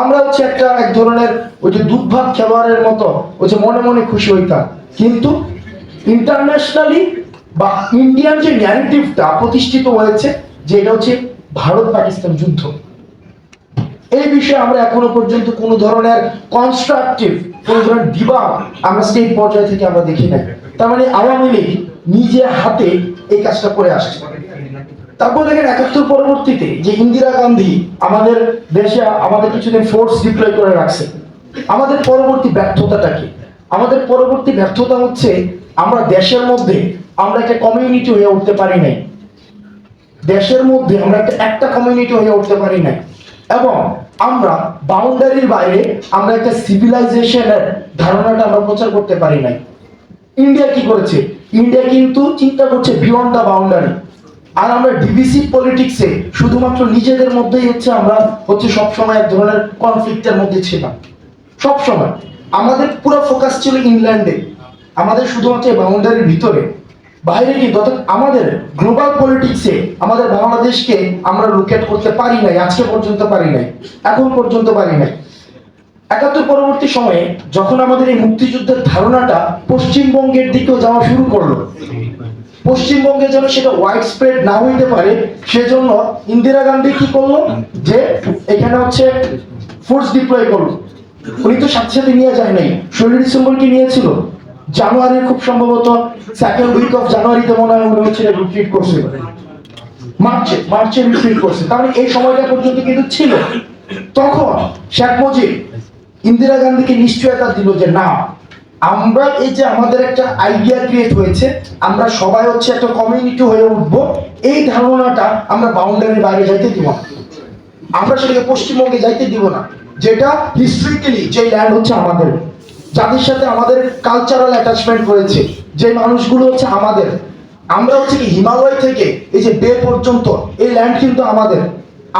আমরা হচ্ছে একটা এক ধরনের ওই যে দুধভাত খেলোয়াড়ের মতো, ওই যে মনে মনে খুশি হইতাম। কিন্তু ইন্টারন্যাশনালি বা ইন্ডিয়ান যে ন্যারেটিভটা প্রতিষ্ঠিত হয়েছে, যে এটা হচ্ছে ভারত পাকিস্তান যুদ্ধ। এই বিষয়ে আমরা এখনও পর্যন্ত কোনো ধরনের কনস্ট্রাকটিভ কোনো ধরনের ডিবাগ আমরা স্টেট পর্যায় থেকে আমরা দেখি নাই। তার মানে আওয়ামী লীগ নিজে হাতে এই কাজটা করে আসছে। তারপর দেখেন একাত্তর পরবর্তীতে যে ইন্দিরা গান্ধী আমাদের দেশে আমাদের কিছুদিন ফোর্স ডিপ্লয় করে রাখছে, আমাদের পরবর্তী ব্যর্থতাটা কি? আমাদের পরবর্তী ব্যর্থতা হচ্ছে আমরা দেশের মধ্যে আমরা একটা কমিউনিটি হয়ে উঠতে পারি নাই। দেশের মধ্যে আমরা একটা একটা কমিউনিটি হয়ে উঠতে পারি নাই। এবং আমরা বাউন্ডারির বাইরে আমরা একটা সিভিলাইজেশনের ধারণাটা আমরা প্রচার করতে পারি নাই। ইন্ডিয়া কি করেছে? ইন্ডিয়া কিন্তু চিন্তা করছে বিয়ন্ড দ্য বাউন্ডারি আর আমরা ডিভিসি পলিটিক্সে শুধুমাত্র নিজেদের মধ্যেই হচ্ছে আমরা হচ্ছে সবসময় এক ধরনের কনফ্লিক্টের মধ্যে ছিলাম। সবসময়। আমাদের পুরো ফোকাস ছিল ইংল্যান্ডে আমাদের শুধুমাত্র বাউন্ডারির ভিতরে। বাইরে কিন্তু অর্থাৎ আমাদের গ্লোবাল পলিটিক্সে আমাদের বাংলাদেশকে আমরা লোকেট করতে পারি নাই, আজকে পর্যন্ত পারি নাই, এখন পর্যন্ত পারি নাই। একাত্তর পরবর্তী সময়ে যখন আমাদের এই মুক্তিযুদ্ধের ধারণাটা পশ্চিমবঙ্গের দিকেও যাওয়া শুরু করল পশ্চিমবঙ্গে যেন সেটা ওয়াইড স্প্রেড না হইতে পারে, সেজন্য ইন্দিরা গান্ধী কি করল? যে এখানে হচ্ছে ফোর্স ডিপ্লয় করল। উনি তো সাথে সাথে নিয়ে যায় নাই। ষোলো ডিসেম্বর কি নিয়েছিল? জানুয়ারি খুব সম্ভবত সেকেন্ড উইক অফ জানুয়ারিতে মনে হয় উনি হচ্ছে রিট্রিট করছে। মার্চে মার্চে রিট্রিট করছে। তার মানে এই সময়টা পর্যন্ত কিন্তু ছিল। তখন শেখ মুজিব ইন্দিরা গান্ধীকে নিশ্চয়তা দিল যে না আমরা এই যে আমাদের একটা আইডিয়া ক্রিয়েট হয়েছে, আমরা সবাই হচ্ছে একটা কমিউনিটি হয়ে উঠবো, এই ধারণাটা আমরা বাউন্ডারির বাইরে যাইতে দিব না। আমরা সেটাকে পশ্চিমবঙ্গে যাইতে দিব না, যেটা হিস্ট্রিক্যালি যে ল্যান্ড হচ্ছে আমাদের, যাদের সাথে আমাদের কালচারাল অ্যাটাচমেন্ট রয়েছে যে মানুষগুলো হচ্ছে আমাদের। আমরা হচ্ছে কি হিমালয় থেকে এই যে বে পর্যন্ত এই ল্যান্ড কিন্তু আমাদের।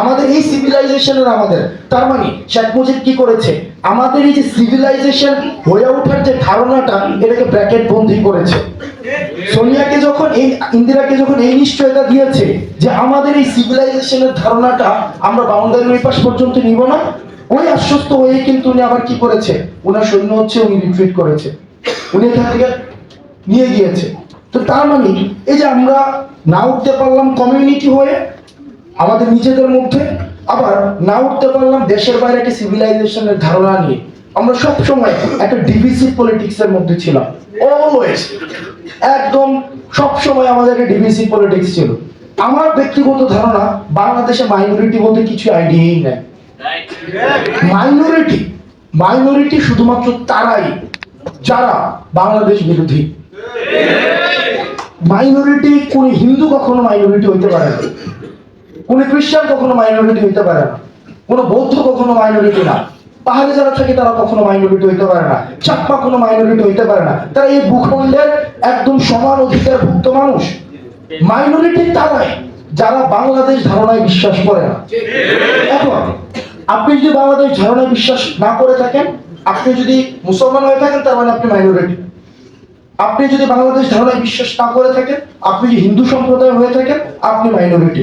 আমাদের এই সিভিলাইজেশনের আমাদের। তার মানে শেখ মুজিব কি করেছে? আমাদের এই যে সিভিলাইজেশন হয়ে ওঠার যে ধারণাটা, এটাকে ব্র্যাকেট বন্দি করেছে। সোনিয়াকে যখন এই, ইন্দিরাকে যখন এই নিশ্চয়তা দিয়েছে যে আমাদের এই সিভিলাইজেশনের ধারণাটা আমরা বাউন্ডারি পাশ পর্যন্ত নিব না, ওই আশ্বস্ত হয়ে কিন্তু উনি আবার কি করেছে? ওনার সৈন্য হচ্ছে উনি রিট্রিট করেছে। উনি এখান থেকে নিয়ে গিয়েছে। তো তার মানে এই যে আমরা না উঠতে পারলাম কমিউনিটি হয়ে আমাদের নিজেদের মধ্যে আবার না উঠতে পারলাম দেশের বাইরে একটা সিভিলাইজেশনের ধারণা নিয়ে। আমরা সব সময় একটা ডিভিসিভ পলিটিক্স এর মধ্যে ছিলাম। অলওয়েজ একদম সব সময় আমাদের একটা ডিভিসিভ পলিটিক্স ছিল। আমার ব্যক্তিগত ধারণা, বাংলাদেশে মাইনরিটি বলতে কিছু আইডিয়াই নেই। মাইনরিটি মাইনরিটি শুধুমাত্র তারাই, যারা বাংলাদেশ বিরোধী। মাইনরিটি কোন হিন্দু কখনো মাইনরিটি হইতে পারে না। কোন খ্রিস্টান কখনো মাইনরিটি হইতে পারে না, কোন বৌদ্ধ কখনো মাইনরিটি না, পাহাড়ে যারা থাকে তারা কখনো মাইনরিটি হইতে পারে না চাপ্পা কোনো মাইনরিটি হইতে পারে না, তারা এই ভূখণ্ডের একদম সমান অধিকারভুক্ত মানুষ। মাইনরিটি তারাই, যারা বাংলাদেশ ধারণায় বিশ্বাস করে না। এখন, আপনি যদি বাংলাদেশ ধারণায় বিশ্বাস না করে থাকেন, আপনি যদি মুসলমান হয়ে থাকেন, তার মানে আপনি মাইনরিটি আপনি যদি বাংলাদেশ ধারণায় বিশ্বাস না করে থাকেন, আপনি যদি হিন্দু সম্প্রদায় হয়ে থাকেন, আপনি মাইনরিটি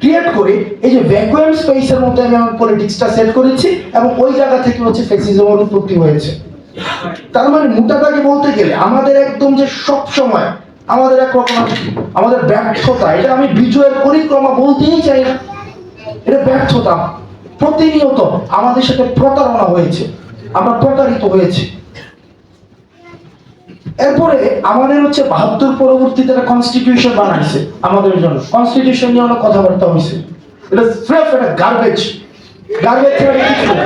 create করে এই যে ভ্যাকুয়াম স্পেসের মধ্যে আমি আমার পলিটিক্সটা সেট করেছি এবং ওই জায়গা থেকে হচ্ছে ফেসিজমের উৎপত্তি হয়েছে। তার মানে মোটা দাগে বলতে গেলে আমাদের একদম যে সব সময় আমাদের এক রকম আমাদের ব্যর্থতা, এটা আমি বিজয়ের পরিক্রমা বলতেই চাই না। এটা ব্যর্থতা। প্রতিনিয়ত আমাদের সাথে প্রতারণা হয়েছে, আমরা প্রতারিত হয়েছে। এরপরে আমাদের হচ্ছে বাহাত্তর পরবর্তীতে একটা কনস্টিটিউশন বানাইছে, আমাদের জন্য। কনস্টিটিউশন নিয়ে অনেক কথাবার্তা হয়েছে এটা স্রেফ গার্বেজ গার্বেজ ছাড়া কিছু না।